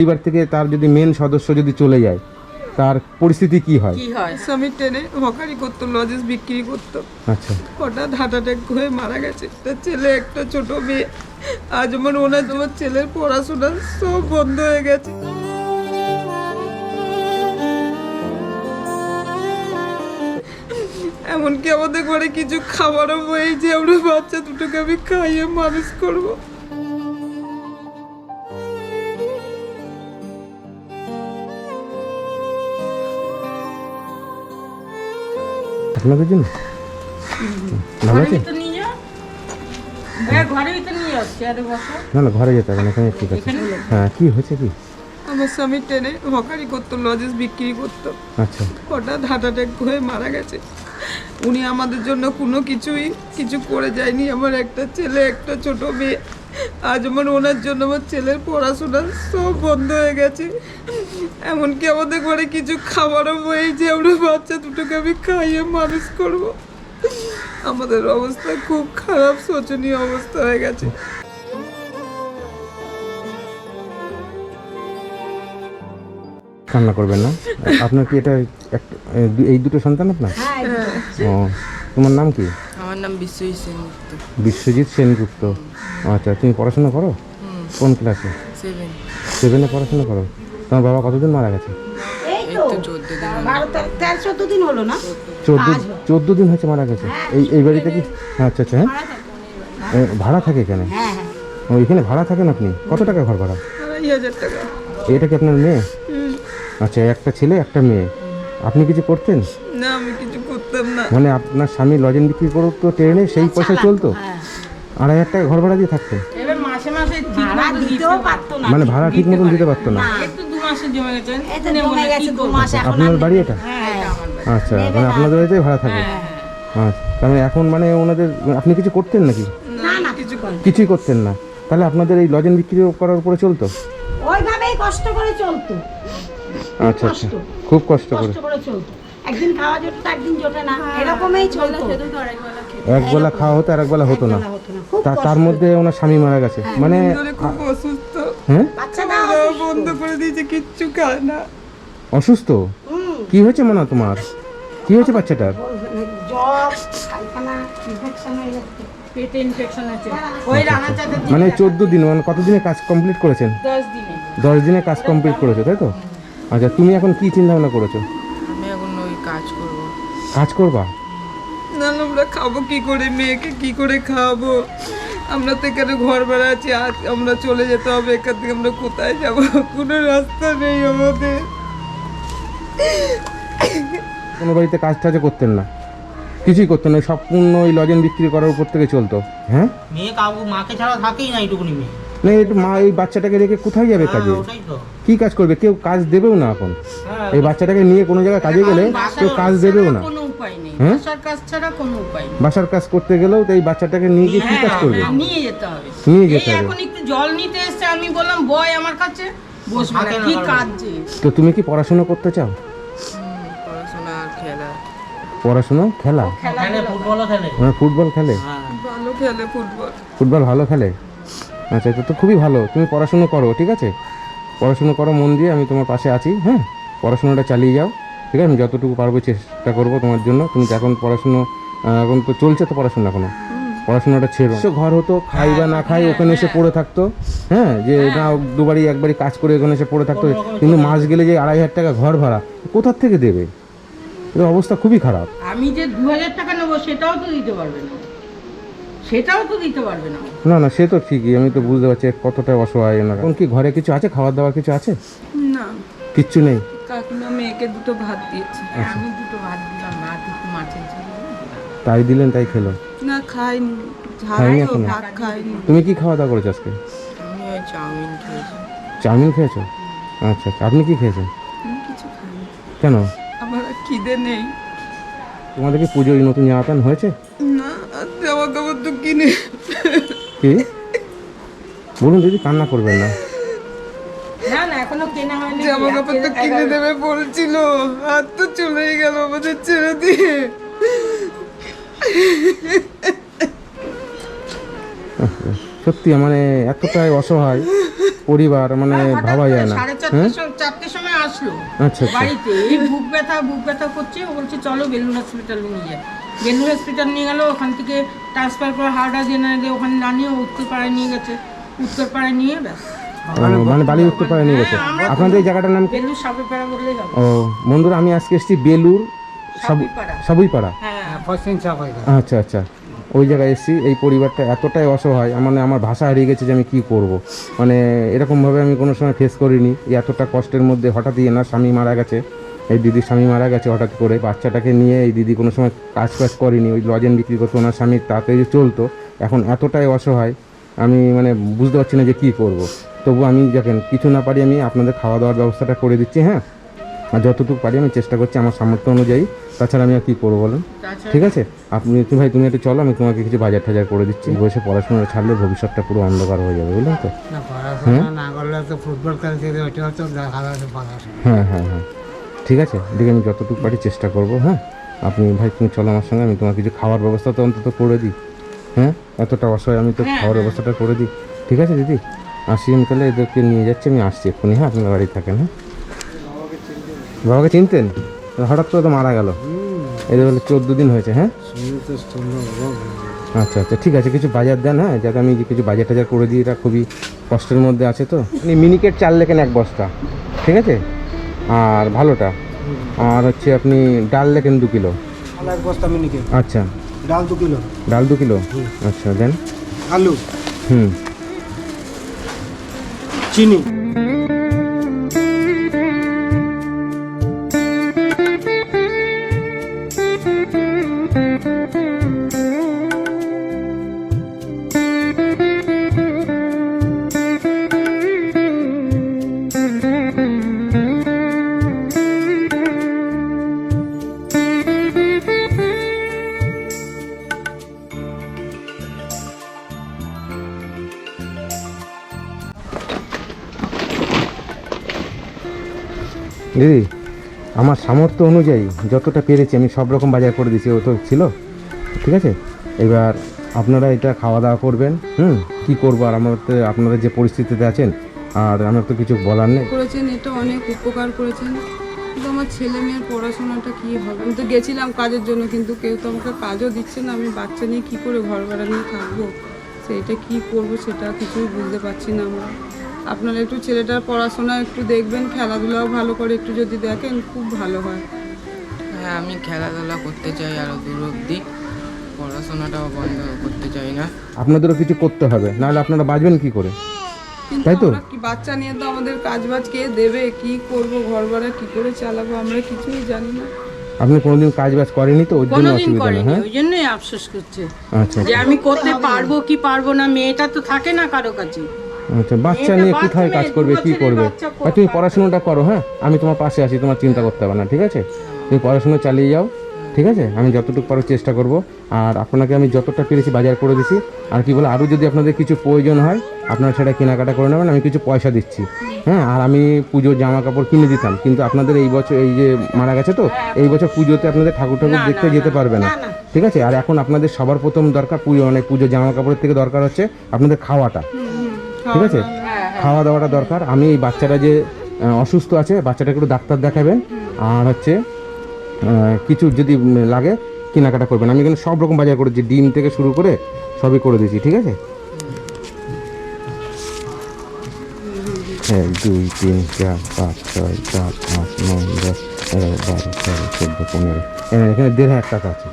পরিবার থেকে তার যদি মেন সদস্য যদি চলে যায় তার পরিস্থিতি কি হয়? কি হয়? স্বামী ট্রেনে হকারি করতো লজেস বিক্রি করতো। আচ্ছা। হঠাৎ হার্ট অ্যাটাক হয়ে মারা গেছে। একটা ছেলে একটা ছোট মেয়ে। আজ আমার ওনার আমার ছেলের পড়াশোনা সব বন্ধ হয়ে গেছে। এমনকি আমাদের ঘরে কিছু খাবারও হয়েছে আমরা বাচ্চা দুটোকে আমি খাইয়ে মানুষ করব। আপনাদের জন্য? ভালো আছে হ্যাঁ ঘরের ভিতর নিয়ে যাও চেয়ারে বসো। না না ঘরে যেতে হবে না এখানে ঠিক আছে। হ্যাঁ কি হয়েছে কি? আমার স্বামী ট্রেনে হকারি করতো লজেস বিক্রি করতো। আচ্ছা। হঠাৎ হার্ট অ্যাটাক হয়ে মারা গেছে। উনি আমাদের জন্য কোনো কিছুই কিছু করে যায়নি। আমার একটা ছেলে একটা ছোট মেয়ে। আজ আমার ওনার জন্য আমার ছেলের পড়াশোনা সব বন্ধ হয়ে গেছে। এমনকি আমাদের ঘরে কিছু খাবারও হয়েছে আমরা বাচ্চা দুটোকে আমি খাইয়ে মানুষ করব। আমাদের অবস্থা খুব খারাপ শোচনীয় অবস্থা হয়ে গেছে। কান্না করবেন না। আপনার কি এটা একটা এই দুটো সন্তান আপনার? ও তোমার নাম কি? আমার নাম বিশ্বজিৎ সেনগুপ্ত। বিশ্বজিৎ সেনগুপ্ত। আচ্ছা তুমি পড়াশোনা করো? কোন ক্লাসে সেভেন সেভেনে পড়াশোনা করো? তোমার বাবা কতদিন মারা গেছে? এই তো চোদ্দ দিন হলো। না? চোদ্দ হয়েছে মারা গেছে। এই এই বাড়িতে কি আচ্ছা আচ্ছা হ্যাঁ। ভাড়া থাকে এখানে? হ্যাঁ হ্যাঁ। ও এখানে ভাড়া থাকেন আপনি? কত টাকা ঘর ভাড়া? এটা কি আপনার মেয়ে? আচ্ছা একটা ছেলে একটা মেয়ে। আপনি কিছু করতেন? না আমি কিছু করতাম না। মানে আপনার স্বামী লজেন বিক্রি করতো ট্রেনে সেই পয়সা চলতো? আড়াই হাজার টাকা ঘর ভাড়া দিয়ে থাকতেন এবার মাসে মাসে ঠিক ভাড়া মতো দিতে দিতেও পারে। পারতো না। মানে ভাড়া ঠিক মতন দিতে পারতো না? একটু দু মাসে জমে গেছে। এই তো নেব জমে না, কি গেছে দু করব? মাস এখন আপনার বাড়ি এটা? হ্যাঁ। আচ্ছা মানে আপনাদের বাড়িতেই ভাড়া থাকে? আচ্ছা তার মানে এখন মানে ওনাদের আপনি কিছু করতেন নাকি? না না কিছু কর কিছুই করতেন না। তাহলে আপনাদের এই লজেন বিক্রি করার উপরে চলতো? ওইভাবেই কষ্ট করে চলতো। আচ্ছা আচ্ছা। খুব কষ্ট করে। কষ্ট চলতো। একদিন খাওয়া জোটে তো একদিন জোটে না। এরকমই চলতো। এক বেলা খাওয়া হতো আর এক বেলা হতো না। তার মধ্যে ওনার স্বামী মারা গেছে। মানে খুব অসুস্থ। হ্যাঁ? বন্ধ করে দিয়েছে কিচ্ছু খায় না। অসুস্থ? কি হয়েছে মনে তোমার? কি হয়েছে বাচ্চাটার? হয়ে চাঁদের দিকে মানে চোদ্দ দিন মানে কতদিনে কাজ কমপ্লিট করেছেন? দশ দিনে। কাজ কমপ্লিট করেছে তাই তো? আচ্ছা তুমি এখন কি চিন্তা ভাবনা করেছ? আমি এখন ওই কাজ করব। কাজ করবা? না না, আমরা খাব কি করে? মেয়েকে কি করে খাওয়াবো? আমরা তো এখানে ঘর ভাড়া আছি আজ আমরা চলে যেতে হবে এখান থেকে আমরা কোথায় যাব? কোনো রাস্তা নেই আমাদের। কোনো বাড়িতে কাজ টাজ করতেন না। কিছুই করতেন না সম্পূর্ণ ওই লজেন বিক্রি করার উপর থেকে চলতো। হ্যাঁ? মেয়ে কাকু মাকে ছাড়া থাকেই না এইটুকুনি মেয়ে। না একটু মা এই বাচ্চাটাকে রেখে কোথায় যাবে কাজে? হ্যাঁ, কি কাজ করবে? কেউ কাজ দেবেও না এখন। হ্যাঁ এই বাচ্চাটাকে নিয়ে কোনো জায়গায় কাজে গেলে কেউ কাজ দেবেও না। কোনো উপায় নেই। হ্যাঁ? বাসার কাজ ছাড়া কোনো উপায় নেই। বাসার কাজ করতে গেলেও তো এই বাচ্চাটাকে নিয়ে গিয়ে কি কাজ করবে? হ্যাঁ, নিয়ে যেতে হবে। নিয়ে যেতে হবে। এখন একটু জল নিতে এসছে আমি বললাম বয় আমার কাছে বসবে না কি কাজ তো তুমি কি পড়াশোনা করতে চাও? পড়াশোনা খেলা। পড়াশোনা খেলা? খেলে মানে ফুটবল খেলে? হ্যাঁ। ভালো খেলে ফুটবল। ফুটবল ভালো খেলে? আচ্ছা তো তো খুবই ভালো। তুমি পড়াশুনো করো ঠিক আছে? পড়াশুনো করো মন দিয়ে আমি তোমার পাশে আছি হ্যাঁ? পড়াশোনাটা চালিয়ে যাও ঠিক আছে? আমি যতটুকু পারব চেষ্টা করব তোমার জন্য। তুমি এখন পড়াশুনো এখন তো চলছে তো পড়াশোনা এখনও। পড়াশোনাটা ছেড়ো। সে ঘর হতো খাই বা না খাই ওখানে এসে পড়ে থাকতো হ্যাঁ? যে না দুবারই একবারই কাজ করে ওখানে এসে পড়ে থাকতো। কিন্তু মাস গেলে যে আড়াই হাজার টাকা ঘর ভাড়া কোথার থেকে দেবে? এর অবস্থা খুবই খারাপ। আমি যে দু হাজার টাকা নেব সেটাও তো দিতে পারবে না। সেটাও তো দিতে পারবে না। না না সে তো ঠিকই আমি তো বুঝতে পারছি কতটা অসহায় না এখন কি ঘরে কিছু আছে? খাবার দাবার কিছু আছে? না। কিচ্ছু নেই? কাকিমা মেয়েকে দুটো ভাত দিয়েছে। আমি দুটো ভাত দিলাম না দুটো মাছের ঝোল তাই দিলেন তাই খেলো? না খাইনি। খাইনি ঝাল এখনও? খাইনি। তুমি কি খাওয়া দাওয়া করেছ আজকে? আমি ওই চাউমিন খেয়েছি। চাউমিন খেয়েছো? আচ্ছা আচ্ছা। আপনি কি খেয়েছেন? কিছু খাইনি। কেন? আমার খিদে নেই। তোমাদের কি পুজোয় নতুন জামা প্যান্ট হয়েছে কিনে কি? বলুন দিদি কান্না করবেন না। না না এখনও কেনা হয়নি। জামা কাপড় তো কিনে দেবে বলছিল। আর তো চলেই গেল আমাদের ছেড়ে দিয়ে। সত্যি মানে এতটাই অসহায়। পরিবার মানে ভাবা যায় না। সাড়ে হ্যাঁ? চারটের সময় আসলো। আচ্ছা আচ্ছা। বাড়িতে এই বুক ব্যথা বুক ব্যথা করছে। ও বলছে চলো বেলুন হসপিটালে নিয়ে যায় বেলুন হসপিটাল নিয়ে গেল ওখান থেকে ট্রান্সফার করে হাওড়া জেনারেলে ওখানে না নিয়ে উত্তরপাড়ায় নিয়ে গেছে। উত্তরপাড়ায় নিয়ে ব্যাস। মানে বালি উঠতে নিয়ে গেছে। আপনাদের এই জায়গাটার নাম কি? বেলুর সাপেপাড়া বললেই হবে। ও বন্ধুরা আমি আজকে এসেছি বেলুর। সাবুইপাড়া। হ্যাঁ। আচ্ছা আচ্ছা। ওই জায়গায় এসেছি, এই পরিবারটা এতটাই অসহায় মানে আমার ভাষা হারিয়ে গেছে যে আমি কী করব। মানে এরকমভাবে আমি কোনো সময় ফেস করিনি এতটা কষ্টের মধ্যে হঠাৎই এনার স্বামী মারা গেছে, এই দিদির স্বামী মারা গেছে হঠাৎ করে, বাচ্চাটাকে নিয়ে এই দিদি কোনো সময় কাজ ফাজ করেনি, ওই লজেন বিক্রি করতো ওনার স্বামী, তাতে চলতো, এখন এতটাই অসহায়, আমি মানে বুঝতে পারছি না যে কী করব। তবু আমি দেখেন, কিছু না পারি আমি, আপনাদের খাওয়া দাওয়ার ব্যবস্থাটা করে দিচ্ছি হ্যাঁ? আর যতটুকু পারি আমি চেষ্টা করছি আমার সামর্থ্য অনুযায়ী। তাছাড়া আমি আর কী করব বলেন? ঠিক আছে? আপনি তুমি ভাই তুমি একটু চলো আমি তোমাকে কিছু বাজার টাজার করে দিচ্ছি। বসে পড়াশোনা ছাড়লে ভবিষ্যৎটা পুরো অন্ধকার হয়ে যাবে বুঝলেন তো? পড়াশোনা হ্যাঁ হ্যাঁ হ্যাঁ। ঠিক আছে? দেখে আমি যতটুকু পারি চেষ্টা করব হ্যাঁ? আপনি ভাই তুমি চলো আমার সঙ্গে আমি তোমার কিছু খাওয়ার ব্যবস্থা তো অন্তত করে দিই। হ্যাঁ? এতটা অসহায় আমি তো খাওয়ার ব্যবস্থাটা করে দিই। ঠিক আছে দিদি? আসি আমি তাহলে এদেরকে নিয়ে যাচ্ছি আমি আসছি এক্ষুনি হ্যাঁ? আপনার বাড়ি থাকেন হ্যাঁ? বাবাকে চিনতেন? হঠাৎ করে তো মারা গেল। এদের বলে চোদ্দ দিন হয়েছে হ্যাঁ? আচ্ছা আচ্ছা ঠিক আছে কিছু বাজার দেন হ্যাঁ? যাতে আমি কিছু বাজার টাজার করে দিই এটা খুবই কষ্টের মধ্যে আছে তো। আপনি মিনিকেট চাল লেখেন এক বস্তা ঠিক আছে? আর ভালোটা আর হচ্ছে আপনি ডাল লেখেন দু কিলো। এক বস্তা আচ্ছা। ডাল দু কিলো। ডাল দু কিলো? আচ্ছা দেন। আলু। হুম। চিনি। দিদি, আমার সামর্থ্য অনুযায়ী যতটা পেরেছি, আমি সব রকম বাজার করে দিয়েছি, ও তো ছিল। ঠিক আছে? এবার আপনারা এটা খাওয়া দাওয়া করবেন, হুম? কী করব আর আমার তো, আপনারা যে পরিস্থিতিতে আছেন, আর আমার তো কিছু বলার নেই। করেছেন, এটা অনেক উপকার করেছেন। কিন্তু আমার ছেলে মেয়ের পড়াশোনাটা কি হবে? আমি তো গেছিলাম কাজের জন্য, কিন্তু কেউ তো আমাকে কাজও দিচ্ছে না। আমি বাচ্চা নিয়ে কী করে ঘর ভাড়া নিয়ে থাকব? সেইটা কি করব সেটা কিছুই বুঝতে পারছি না আমরা। আপনারা একটু ছেলেটার পড়াশোনা একটু দেখবেন খেলাধুলাও ভালো করে একটু যদি দেখেন খুব ভালো হয়। হ্যাঁ আমি খেলাধুলা করতে চাই আরও দূর অবধি। পড়াশোনাটাও বন্ধ করতে চাই না। আপনাদেরও কিছু করতে হবে নাহলে আপনারা বাঁচবেন কি করে? তাই তো? কি বাচ্চা নিয়ে তো আমাদের কাজ বাজ কে দেবে কি করব ঘর ভাড়া কি করে চালাবো আমরা কিছুই জানি না। আপনি কোনোদিন কাজ বাজ করেনি তো? ওর জন্য কোনোদিন অসুবিধা করেনি হ্যাঁ? ওই জন্যই আফসোস করছে। আচ্ছা। যে আমি করতে পারব কি পারব না মেয়েটা তো থাকে না কারও কাছে। আচ্ছা বাচ্চা নিয়ে কোথায় কাজ করবে কি করবে? আর তুমি পড়াশোনাটা করো হ্যাঁ? আমি তোমার পাশে আছি তোমার চিন্তা করতে হবে না ঠিক আছে? তুমি পড়াশোনা চালিয়ে যাও ঠিক আছে? আমি যতটুকু পারো চেষ্টা করব। আর আপনাকে আমি যতটা পেরেছি বাজার করে দিছি। আর কি বলে আরও যদি আপনাদের কিছু প্রয়োজন হয় আপনারা সেটা কেনাকাটা করে নেবেন আমি কিছু পয়সা দিচ্ছি। হ্যাঁ? আর আমি পুজোর জামা কাপড় কিনে দিতাম কিন্তু আপনাদের এই বছর এই যে মারা গেছে তো এই বছর পুজোতে আপনাদের ঠাকুর ঠাকুর দেখতে যেতে পারবে না। ঠিক আছে? আর এখন আপনাদের সবার প্রথম দরকার পুজো মানে পুজো জামা কাপড়ের থেকে দরকার হচ্ছে আপনাদের খাওয়াটা। ঠিক আছে? খাওয়া দাওয়াটা দরকার। আমি এই বাচ্চাটা যে অসুস্থ আছে বাচ্চাটাকে একটু ডাক্তার দেখাবেন। আর হচ্ছে কিছু যদি লাগে কেনাকাটা করবেন। আমি এখানে সব রকম বাজার করেছি ডিম থেকে শুরু করে সবই করে দিয়েছি ঠিক আছে? এক দুই তিন চার পাঁচ ছয় সাত আট নয় দশ এগারো বারো তেরো চোদ্দ পনেরো এখানে এখানে দেড় হাজার টাকা আছে।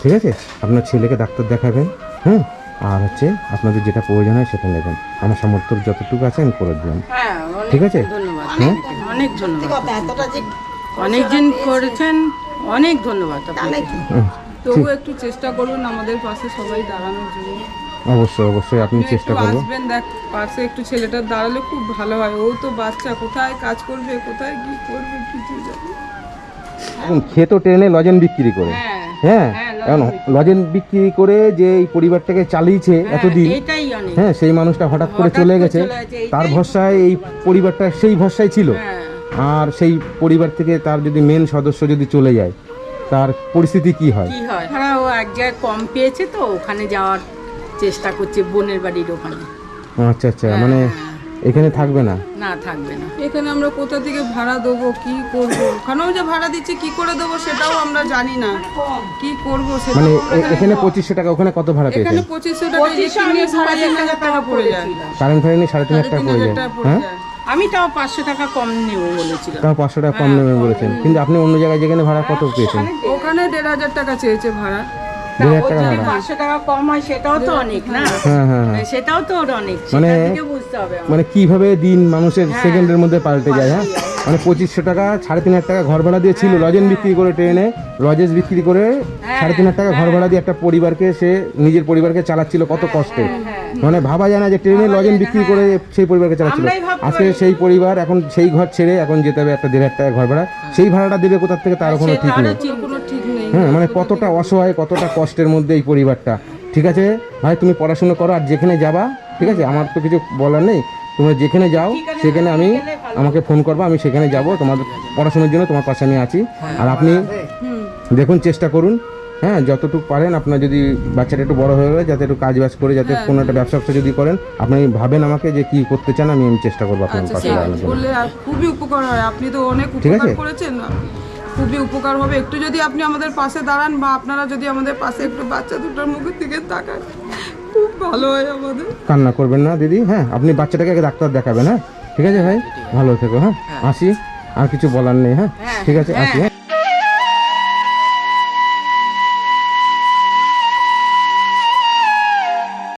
ঠিক আছে? আপনার ছেলেকে ডাক্তার দেখাবেন হ্যাঁ আর হচ্ছে আপনাদের যেটা প্রয়োজন হয় সেটা নেবেন। আমার সামর্থ্য যতটুকু আছে আমি করে দিলাম। হ্যাঁ ঠিক আছে? ধন্যবাদ। হ্যাঁ অনেক ধন্যবাদ অনেকজন করেছেন অনেক ধন্যবাদ তবু একটু চেষ্টা করবেন আমাদের পাশে সবাই দাঁড়ানোর জন্য। অবশ্যই অবশ্যই আপনি চেষ্টা করব আসবেন দেখ পাশে একটু ছেলেটার দাঁড়ালে খুব ভালো হয়। ও তো বাচ্চা কোথায় কাজ করবে কোথায় কি করবে কিছু। খেতো ট্রেনে লজেন বিক্রি করে। হ্যাঁ। হ্যাঁ হ্যাঁ, লজেন বিক্রি করে যে এই পরিবারটাকে চালিয়েছে এতদিন হ্যাঁ সেই মানুষটা হঠাৎ করে চলে গেছে। তার ভরসায় এই পরিবারটা সেই ভরসায় ছিল। হ্যাঁ। আর সেই পরিবার থেকে তার যদি মেন সদস্য যদি চলে যায় তার পরিস্থিতি কি হয়? কি হয়? ও এক জায়গায় কম পেয়েছে তো ওখানে যাওয়ার চেষ্টা করছে বোনের বাড়ির ওখানে। আচ্ছা আচ্ছা মানে এখানে থাকবে না? না থাকবে না। এখানে আমরা কোথা থেকে ভাড়া দেবো কি করব? ওখানেও যে ভাড়া দিচ্ছে কি করে দেবো সেটাও আমরা জানি না। কি করব সেটাও মানে এখানে। পঁচিশশো টাকা ওখানে কত ভাড়া এখানে পেয়েছেন পঁচিশশো টাকা সাড়ে তিন হাজার টাকা পড়ে যায়। কারেন্ট ফারেন্ট সাড়ে তিন হাজার সাড়ে টাকা তিন পড়ে হাজার যায়? হ্যাঁ? আমি তাও পাঁচশো টাকা কম নেব বলেছিলাম। তাও পাঁচশো টাকা কম নেবেন বলেছেন। কিন্তু আপনি অন্য জায়গায় যেখানে ভাড়া কত পেয়েছেন? ওখানে দেড় হাজার টাকা চেয়েছে ভাড়া। দেড় হাজার টাকা ভাড়া পাঁচশো টাকা কম হয় সেটাও তো অনেক না? হ্যাঁ হ্যাঁ সেটাও তো ওর অনেক। মানে-। মানে কীভাবে দিন মানুষের সেকেন্ডের মধ্যে পাল্টে যায় হ্যাঁ? মানে পঁচিশশো টাকা সাড়ে তিন হাজার টাকা ঘর ভাড়া দিয়ে ছিল লজেন বিক্রি করে ট্রেনে লজেস বিক্রি করে সাড়ে তিন হাজার টাকা ঘর ভাড়া দিয়ে একটা পরিবারকে সে নিজের পরিবারকে চালাচ্ছিল কত কষ্টে। মানে ভাবা যায় না যে ট্রেনে লজেন বিক্রি করে সেই পরিবারকে চালাচ্ছিল। আজকে সেই পরিবার এখন সেই ঘর ছেড়ে এখন যেতে হবে একটা দেড় হাজার টাকা ঘর ভাড়া। সেই ভাড়াটা দেবে কোথার থেকে? তার কোনো ঠিক নেই। হ্যাঁ মানে কতটা অসহায় কতটা কষ্টের মধ্যে এই পরিবারটা। ঠিক আছে? ভাই তুমি পড়াশোনা করো আর যেখানে যাবা ঠিক আছে? আমার তো কিছু বলার নেই। তোমরা যেখানে যাও সেখানে আমি আমাকে ফোন করব আমি সেখানে যাব তোমার পড়াশোনার জন্য তোমার পাশে আমি আছি। আর আপনি দেখুন চেষ্টা করুন। হ্যাঁ যতটুকু পারেন আপনার যদি বাচ্চাটা একটু বড় হয়ে গেলে যাতে একটু কাজ বাজ করে যাতে কোনো একটা ব্যবসা ব্যবসা যদি করেন আপনি ভাবেন আমাকে যে কি করতে চান আমি আমি চেষ্টা করব আপনার আচ্ছা পাশে জন্য খুবই উপকার হয়। আপনি তো অনেক ঠিক আছে? করেছেন। খুবই উপকার হবে। একটু যদি আপনি আমাদের পাশে দাঁড়ান বা আপনারা যদি আমাদের পাশে একটু বাচ্চা দুটোর মুখের দিকে তাকান খুব ভালো হয় আমাদের। কান্না করবেন না দিদি হ্যাঁ আপনি বাচ্চাটাকে আগে ডাক্তার দেখাবেন হ্যাঁ? ঠিক আছে ভাই? ভালো থেকো হ্যাঁ? আসি আর কিছু বলার নেই হ্যাঁ? ঠিক আছে আসি হ্যাঁ?